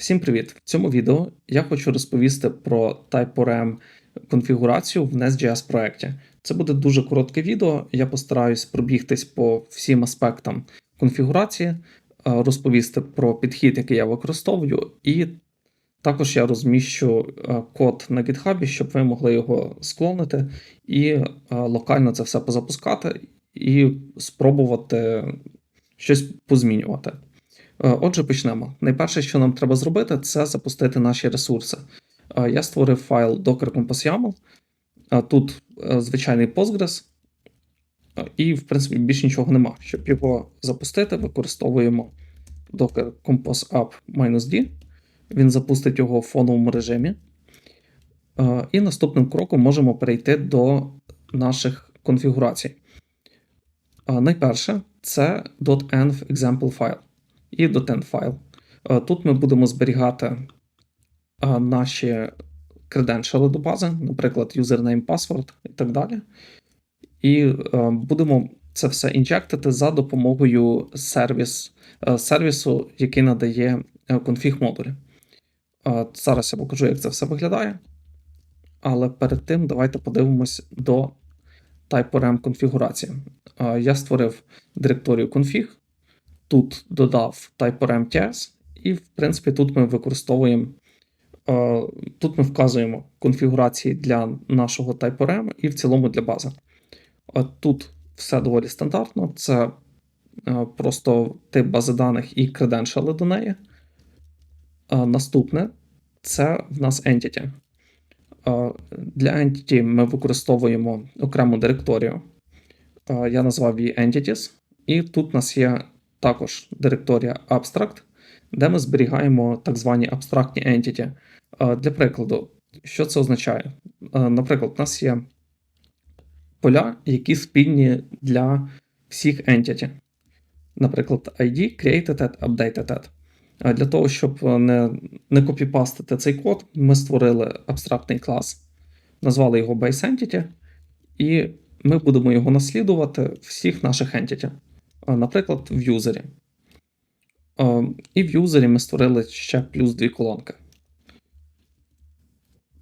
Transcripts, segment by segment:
Всім привіт! В цьому відео я хочу розповісти про TypeORM конфігурацію в Nest.js проєкті. Це буде дуже коротке відео. Я постараюсь пробігтись по всім аспектам конфігурації, е, розповісти про підхід, який я використовую, і також я розміщу е, код на GitHub, щоб ви могли його склонити і е, локально це все позапускати і спробувати щось позмінювати. Е, Отже, почнемо. Найперше, що нам треба зробити, це запустити наші ресурси. Е, Я створив файл Docker Compose YAML. Е, Тут звичайний Postgres, і, в принципі, більш нічого нема. Щоб його запустити, використовуємо Docker Compose App-D. Він запустить його в фоновому режимі. І наступним кроком можемо перейти до наших конфігурацій. Найперше це .env example файл і .env файл. Е, Тут ми будемо зберігати е, наші креденшали до бази, наприклад, username, password і так далі. І е, будемо це все інжектити за допомогою сервіс, сервісу, який надає конфіг модулі. Зараз я покажу, як це все виглядає. Але перед тим давайте подивимось до TypeORM конфігурації. Я створив директорію config, тут додав TypeORM.ts, і, в принципі, тут ми використовуємо, е, тут ми вказуємо конфігурації для нашого TypeORM і в цілому для бази. Тут все доволі стандартно, це е, просто тип бази даних і креденшали до неї. Наступне це в нас Entity. Для Entity ми використовуємо окрему директорію. Я назвав її Entities, і тут у нас є також директорія Abstract, де ми зберігаємо так звані абстрактні entity. Е, Для прикладу, що це означає? Е, Наприклад, у нас є поля, які спільні для всіх entity. Наприклад, ID, created, updated. Е, Для того, щоб не, не копіпастити цей код, ми створили абстрактний клас, назвали його Base Entity, і ми будемо його наслідувати всіх наших entity. Наприклад, в юзері. І в юзері ми створили ще плюс дві колонки.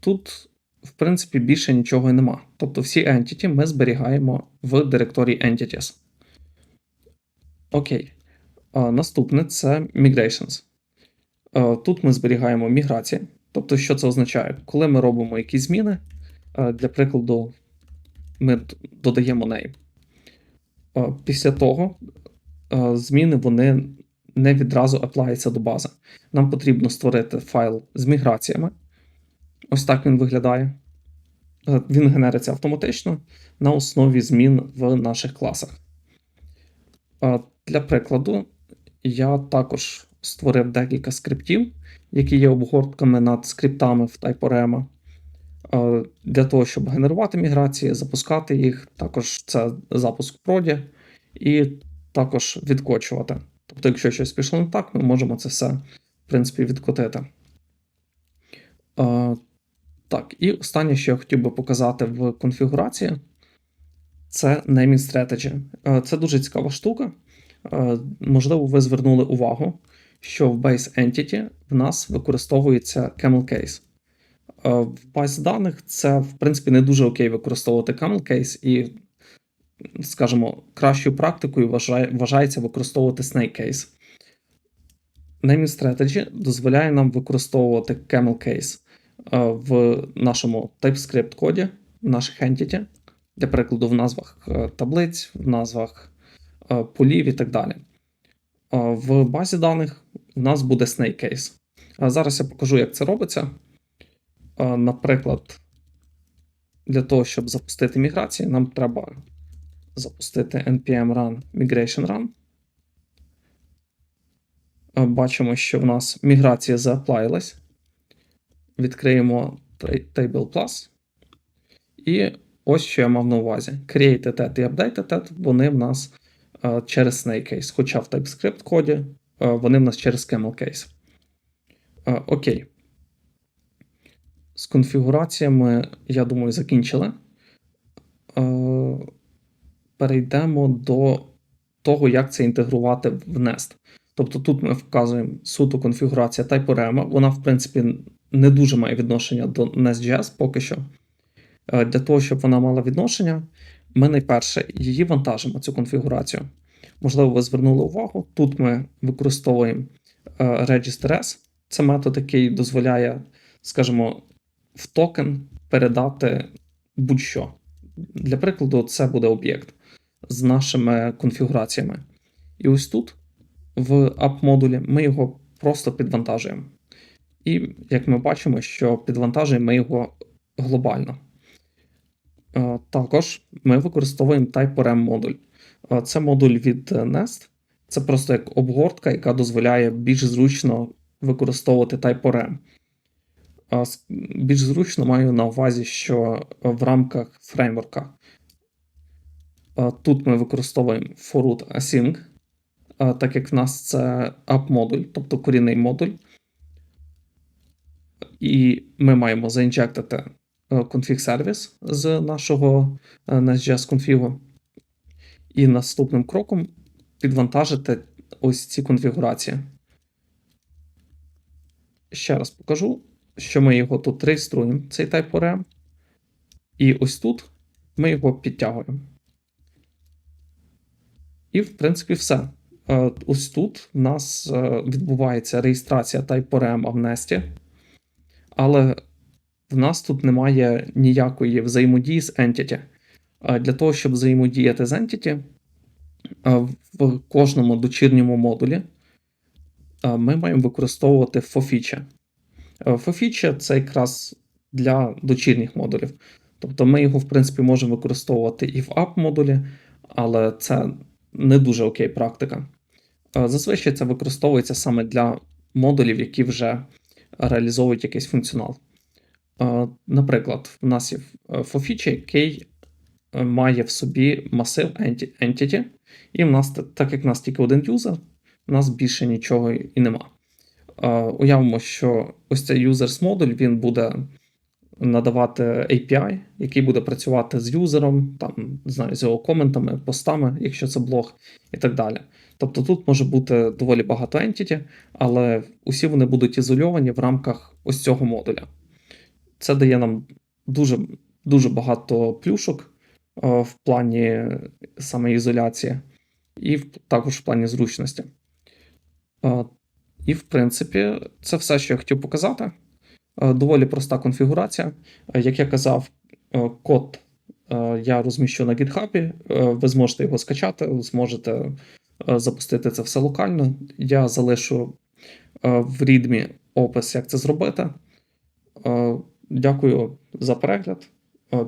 Тут, в принципі, більше нічого нема. Тобто всі entity ми зберігаємо в директорії entities. Окей. Наступне це migrations. Тут ми зберігаємо міграції. Тобто, що це означає? Коли ми робимо якісь зміни, для прикладу, ми додаємо name. Е, Після того е, зміни вони не відразу аплаються до бази. Нам потрібно створити файл з міграціями. Ось так він виглядає. Е, Він генериться автоматично на основі змін в наших класах. Для прикладу, я також створив декілька скриптів, які є обгортками над скриптами в TypeORM. Для того, щоб генерувати міграції, запускати їх, також це запуск в проді, і також відкочувати. Тобто, якщо щось пішло не так, ми можемо це все, в принципі, відкотити. Так, і останнє, що я хотів би показати в конфігурації, це naming strategy. Це дуже цікава штука. Можливо, ви звернули увагу, що в Base Entity в нас використовується camel case. Е, В базі даних це, в принципі, не дуже окей використовувати camel case, і, скажімо, кращою практикою вважає- вважається використовувати snake case. Naming Strategy дозволяє нам використовувати camel case е, в нашому TypeScript коді, в наших entity, для прикладу, в назвах е, таблиць, в назвах полів і так далі. В базі даних в нас буде snake case. Зараз я покажу, як це робиться. Наприклад, для того, щоб запустити міграції, нам треба запустити npm run migration run. Бачимо, що в нас міграція зааплаїлась. Відкриємо Table Plus. І ось що я мав на увазі. Created і updated вони в нас через snake. Хоча в TypeScript коді вони в нас через camel case. Е, Окей. З конфігураціями, я думаю, закінчили. Е, Перейдемо до того, як це інтегрувати в Nest. Тобто тут ми вказуємо суто конфігурація TypeORM. Вона, в принципі, не дуже має відношення до Nest.js поки що. Е, Для того, щоб вона мала відношення, ми найперше її вантажимо, цю конфігурацію. Можливо, ви звернули увагу. Тут ми використовуємо е, Register-S. Це метод, який дозволяє, скажімо, в токен передати будь-що. Для прикладу, це буде об'єкт з нашими конфігураціями. І ось тут, в app-модулі, ми його просто підвантажуємо. І як ми бачимо, що підвантажуємо ми його глобально. Е, Також ми використовуємо TypeORM модуль. Е, Це модуль від Nest. Це просто як обгортка, яка дозволяє більш зручно використовувати TypeORM. Більш зручно маю на увазі, що в рамках фреймворка. Тут ми використовуємо forroot async, так як в нас це app-модуль, тобто корінний модуль. І ми маємо заінжектити config сервіс з нашого Nest.js конфігу. І наступним кроком підвантажити ось ці конфігурації. Ще раз покажу, що ми його тут реєструємо, цей TypeORM. І ось тут ми його підтягуємо. І, в принципі, все. Е, Ось тут в нас е, відбувається реєстрація TypeORM в Nest, але в нас тут немає ніякої взаємодії з Entity. Е, Для того, щоб взаємодіяти з Entity, в кожному дочірньому модулі ми маємо використовувати FOFeature. Е, FOFeature це якраз для дочірніх модулів. Тобто ми його, в принципі, можемо використовувати і в app-модулі, але це не дуже окей практика. Е, Зазвичай це використовується саме для модулів, які вже реалізовують якийсь функціонал. Е, Наприклад, в нас є е, FOFeature, який е, має в собі масив entity, і в нас, так як в нас тільки один юзер, в нас більше нічого і нема. Е, Уявимо, що ось цей users модуль він буде надавати API, який буде працювати з юзером, там, знаю, з його коментами, постами, якщо це блог, і так далі. Тобто тут може бути доволі багато entity, але усі вони будуть ізольовані в рамках ось цього модуля. Це дає нам дуже, дуже багато плюшок е, в плані саме ізоляції, і також в плані зручності. І, в принципі, це все, що я хотів показати. Е, Доволі проста конфігурація. Е, Як я казав, е, код я розміщу на GitHub, ви зможете його скачати, зможете запустити це все локально. Я залишу в README опис, як це зробити. Дякую за перегляд.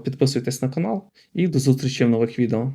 Підписуйтесь на канал і до зустрічі в нових відео.